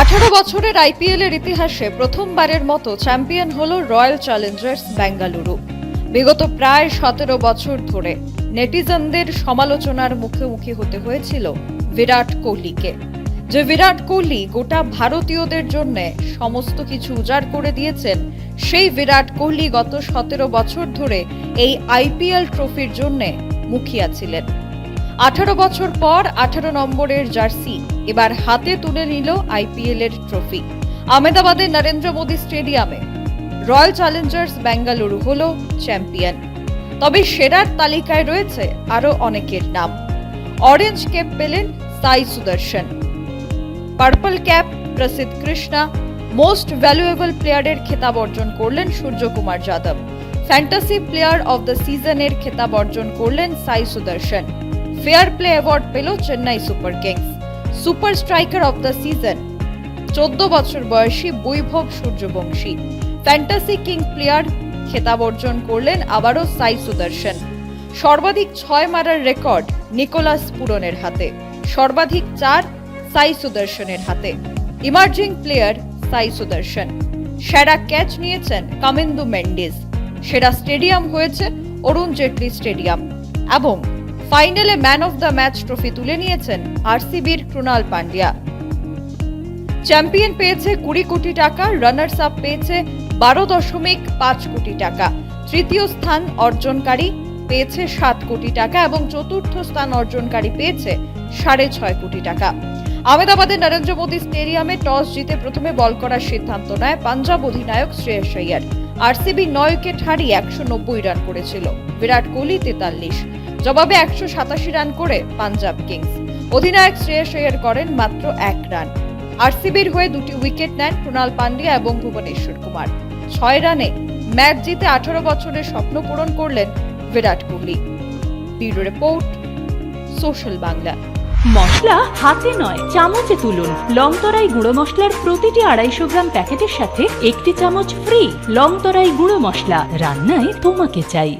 আঠারো বছরের আইপিএল এর ইতিহাসে প্রথমবারের মতো চ্যাম্পিয়ন হলো রয়্যাল চ্যালেঞ্জার্স বেঙ্গালুরু। বিগত প্রায় সতেরো বছর ধরে নেটিজনদের সমালোচনার মুখোমুখি হতে হয়েছিল বিরাট কোহলিকে। যে বিরাট কোহলি গোটা ভারতীয়দের জন্য সমস্ত কিছু উজাড় করে দিয়েছেন, সেই বিরাট কোহলি গত সতেরো বছর ধরে এই আইপিএল ট্রফির জন্য মুখিয়া ছিলেন। আঠারো বছর পর আঠারো নম্বরের জার্সি এবার হাতে তুলে নিল আইপিএল এর ট্রফি। আহমেদাবাদের নরেন্দ্র মোদী স্টেডিয়ামে রয়্যাল চ্যালেঞ্জার্স বেঙ্গালুরু হল চ্যাম্পিয়ন। তবে সেরার তালিকায় রয়েছে আরও অনেকের নাম। অরেঞ্জ ক্যাপ পেলেন সাই সুদর্শন। পার্পল ক্যাপ প্রসিদ্ধ কৃষ্ণা, মোস্ট ভ্যালুয়েবল প্লেয়ারের খেতাব অর্জন করলেন Suryakumar Yadav. Fantasy player of the সিজনের খেতাব অর্জন করলেন সাই সুদর্শন। ফেয়ার প্লে অ্যাওয়ার্ড পেল Chennai super kings super striker of the season চোদ্দ বছর বয়সী Vaibhav Suryavanshi. Fantasy king player খেতাব অর্জন করলেন আবারও সাই সুদর্শন সর্বাধিক ছয় মারার রেকর্ড নিকোলাস পুরনের হাতে। সর্বাধিক চার সাই সুদর্শনের হাতে। ইমার্জিং প্লেয়ার সাই সুদর্শন সেরা ক্যাচ নিয়েছেন কামেন্দু মেন্ডিস সেরা স্টেডিয়াম হয়েছে অরুণ জেটলি স্টেডিয়াম এবং ফাইনালে man of the match trophy তুলে নিয়েছেন আরসিবির কৃণাল পান্ডিয়া। চ্যাম্পিয়ন পেয়েছে কুড়ি কোটি টাকা, রানার্স আপ পেয়েছে বারো দশমিক পাঁচ কোটি টাকা। তৃতীয় স্থান অর্জনকারী পেয়েছে সাত কোটি টাকা এবং চতুর্থ স্থান অর্জনকারী পেয়েছে সাড়ে ছয় কোটি টাকা। আহমেদাবাদের নরেন্দ্র মোদী স্টেডিয়ামে টস জিতে প্রথমে বল করার সিদ্ধান্ত নেয় পাঞ্জাব অধিনায়ক শ্রেয়স আইয়ার আরসিবি নয় উইকেট হারিয়ে একশো নব্বই রান করেছিল। বিরাট কোহলি তেতাল্লিশ। জবাবে একশো সাতাশি রান করে পাঞ্জাব কিংস। অধিনায়ক শ্রেয়স আইয়ার করেন মাত্র এক রান। আরসিবির হয়ে দুটি উইকেট নেন কৃণাল পান্ডিয়া এবং ভুবনেশ্বর কুমার। ছয় রানে ম্যাচ জিতে আঠারো বছরের স্বপ্ন পূরণ করলেন Virat Kohli. Bureau report, social Bangla. মশলা হাতে নয়, চামচে তুলুন। লংতরাই গুঁড়ো মশলার প্রতিটি আড়াইশো গ্রাম প্যাকেটের সাথে একটি চামচ ফ্রি লংতরাই গুঁড়ো মশলা। রান্নায় তোমাকে চাই।